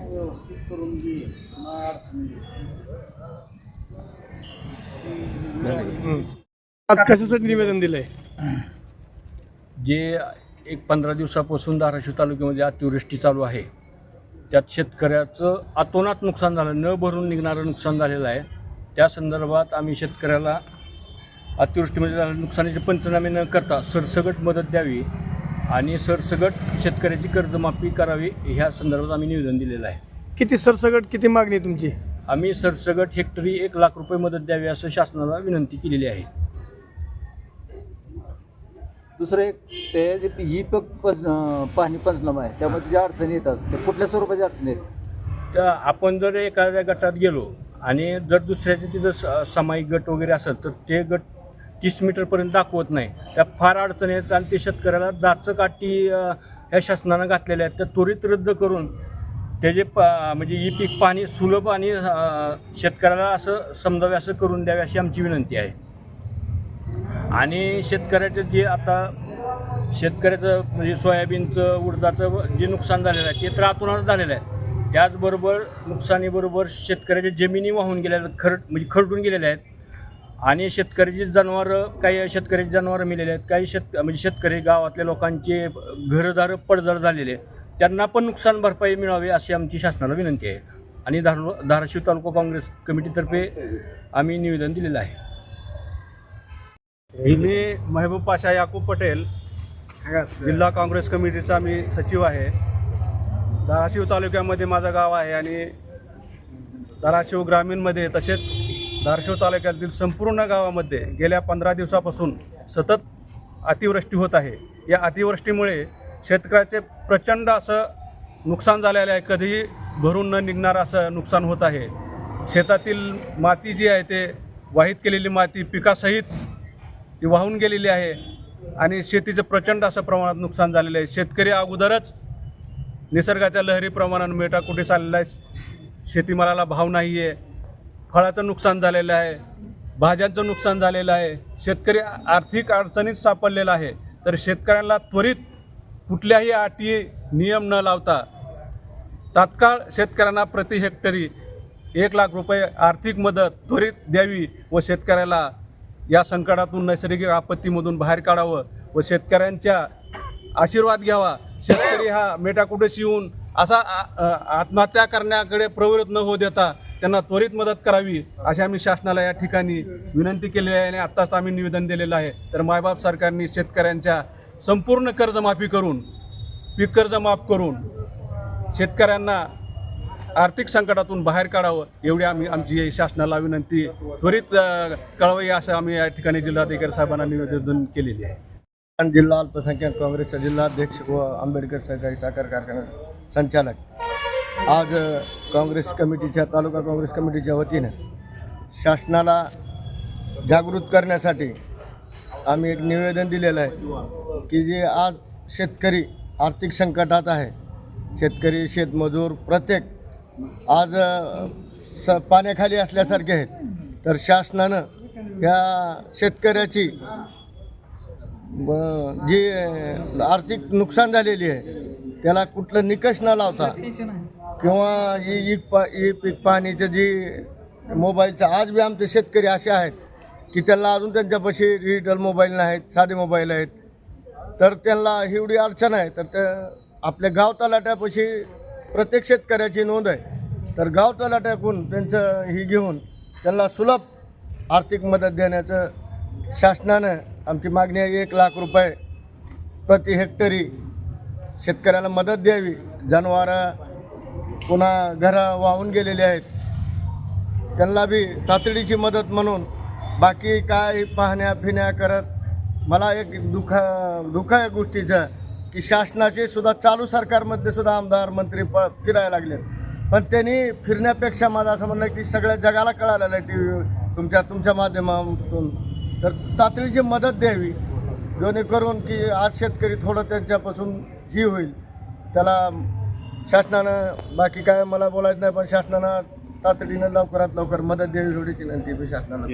व्यवस्थित करून घे, आहे. आज कशाचं निवेदन दिलंय जे एक पंधरा दिवसापासून धाराशिव तालुक्यामध्ये अतिवृष्टी चालू आहे त्यात शेतकऱ्याचं अतोनात नुकसान झालं न भरून निघणारं नुकसान झालेलं आहे त्या संदर्भात आम्ही शेतकऱ्याला अतिवृष्टीमध्ये झालेल्या नुकसानीचे पंचनामे न करता सरसगट मदत द्यावी आणि सरसगट शेतकऱ्याची कर्जमाफी करावी ह्या संदर्भात आम्ही निवेदन दिलेलं आहे. किती सरसगट किती मागणी आहे तुमची? आम्ही सरसगट हेक्टरी एक लाख रुपये मदत द्यावी असं शासनाला विनंती केलेली आहे. दुसरं एक ते जे ही पक पंच पाणी पंचनामा आहे त्यामध्ये ज्या अडचणी येतात त्या कुठल्या स्वरूपाच्या अडचणी आहेत? तर आपण जर एखाद्या गटात गेलो आणि जर दुसऱ्याचे तिथं स- सामायिक गट वगैरे असेल तर ते गट तीस मीटरपर्यंत दाखवत नाही. त्या फार अडचणी आहेत आणि ते शेतकऱ्याला जाचं काठी ह्या शासनानं घातलेल्या आहेत. त्या त्वरित रद्द करून त्याचे प म्हणजे ही पीक पाणी सुलभ आणि शेतकऱ्याला असं समजावे असं करून द्यावे अशी आमची विनंती आहे. आणि शेतकऱ्याचं जे आता शेतकऱ्याचं म्हणजे सोयाबीनचं उडदाचं जे नुकसान झालेलं आहे ते तर आतूनच झालेलं आहे. त्याचबरोबर नुकसानीबरोबर शेतकऱ्याच्या जमिनी वाहून गेलेल्या खर खरड म्हणजे खरडून गेलेल्या आहेत. आणि शेतकऱ्याची जनावरं काही शेतकऱ्याची जनावरं मिलेले आहेत काही शेत म्हणजे शेतकरी गावातल्या लोकांचे घरदार पडझड झालेले आहेत. त्यांना पण नुकसान भरपाई मिळावी अशी आमची शासनाला विनंती आहे आणि धार धाराशिव तालुका काँग्रेस कमिटीतर्फे आम्ही निवेदन दिलेलं आहे मी महबूब पाशा याकूब पटेल जिल्हा काँग्रेस कमिटीचा मी सचिव आहे धाराशिव तालुक्यामध्ये माझं गाव आहे आणि धाराशिव ग्रामीणमध्ये तसेच धारशिव तालुक्यातील संपूर्ण गावामध्ये गेल्या पंधरा दिवसापासून सतत अतिवृष्टी होत आहे. या अतिवृष्टीमुळे शेतकऱ्याचे प्रचंड असं नुकसान झालेलं आहे. कधीही भरून न निघणारं असं नुकसान होत आहे. शेतातील माती जी आहे ते वाहित केलेली माती पिकासहित ती वाहून गेलेली आहे आणि शेतीचं प्रचंड असं प्रमाणात नुकसान झालेलं आहे. शेतकरी अगोदरच निसर्गाच्या लहरी मेटा मेटाकुटीस आलेला आहे. शेतीमालाला भाव नाही आहे फळाचं नुकसान झालेलं आहे भाज्यांचं नुकसान झालेलं आहे शेतकरी आर्थिक अडचणीत सापडलेला आहे. तर शेतकऱ्यांना त्वरित कुठल्याही अटी नियम न लावता तात्काळ शेतकऱ्यांना प्रति हेक्टरी एक लाख रुपये आर्थिक मदत त्वरित द्यावी व शेतकऱ्याला या संकटातून नैसर्गिक आपत्तीमधून बाहेर काढावं व शेतकऱ्यांच्या आशीर्वाद घ्यावा. शेतकरी हा मेटाकुटेशी येऊन असा आ- आत्महत्या करण्याकडे प्रवृत्त न होऊ देता त्यांना त्वरित मदत करावी अशी आम्ही शासनाला या ठिकाणी विनंती केली आहे आणि आत्ताच आम्ही निवेदन दिलेलं आहे. तर मायबाप सरकारने शेतकऱ्यांच्या संपूर्ण कर्जमाफी करून पीक कर्ज माफ करून शेतकऱ्यांना आर्थिक संकटातून बाहेर काढावं एवढी आम्ही आमची शासनाला विनंती त्वरित अ, कळवावी असं आम्ही या ठिकाणी जिल्हाधिकारी साहेबांना निवेदन केलेली आहे. जिल्हा अल्पसंख्याक काँग्रेसचा जिल्हाध्यक्ष व आंबेडकर सहकारी साखर कारखाना संचालक. आज काँग्रेस कमिटीच्या तालुका काँग्रेस कमिटीच्या वतीनं शासनाला जागृत करण्यासाठी आम्ही एक निवेदन दिलेलं आहे की जे आज शेतकरी आर्थिक संकटात आहे शेतकरी शेतमजूर प्रत्येक आज स पाण्याखाली असल्यासारखे आहेत. तर शासनानं या शेतकऱ्याची जी आर्थिक नुकसान झालेली आहे त्याला कुठलं निकष न लावता किंवा ही ईक पा ई पीक पाहणीचं जी मोबाईलचं आज बी आमचे शेतकरी असे आहेत की त्यांना अजून त्यांच्यापाशी डिजिटल मोबाईल नाहीत साधे मोबाईल आहेत. तर त्यांना एवढी अडचण आहे तर त्या आपल्या गाव तलाट्यापाशी प्रत्येक शेतकऱ्याची नोंद आहे. तर गाव तलाट्याकून त्यांचं ही घेऊन त्यांना सुलभ आर्थिक मदत देण्याचं शासनानं आमची मागणी आहे एक लाख रुपये प्रति हेक्टरी शेतकऱ्याला मदत द्यावी. जनावरं पुन्हा घरं वाहून गेलेले आहेत. त्यांना बी तातडीची मदत म्हणून बाकी काय पाहण्या फिण्या करत मला एक दुःख दुःख आहे गोष्टीचं की शासनाचे सुद्धा चालू सरकारमध्ये सुद्धा आमदार मंत्री प फिरायला लागले पण त्यांनी फिरण्यापेक्षा माझं असं म्हणणं आहे की सगळ्या जगाला कळालेलं आहे टी व्ही तुमच्या तुमच्या माध्यमातून. तर तातडीची मदत द्यावी जेणेकरून की आज शेतकरी थोडं त्यांच्यापासून ही होईल. त्याला शासनानं बाकी काय मला बोलायचं नाही पण शासनानं तातडीनं लवकरात लवकर मदत द्यावी एवढीच विनंती शासनानं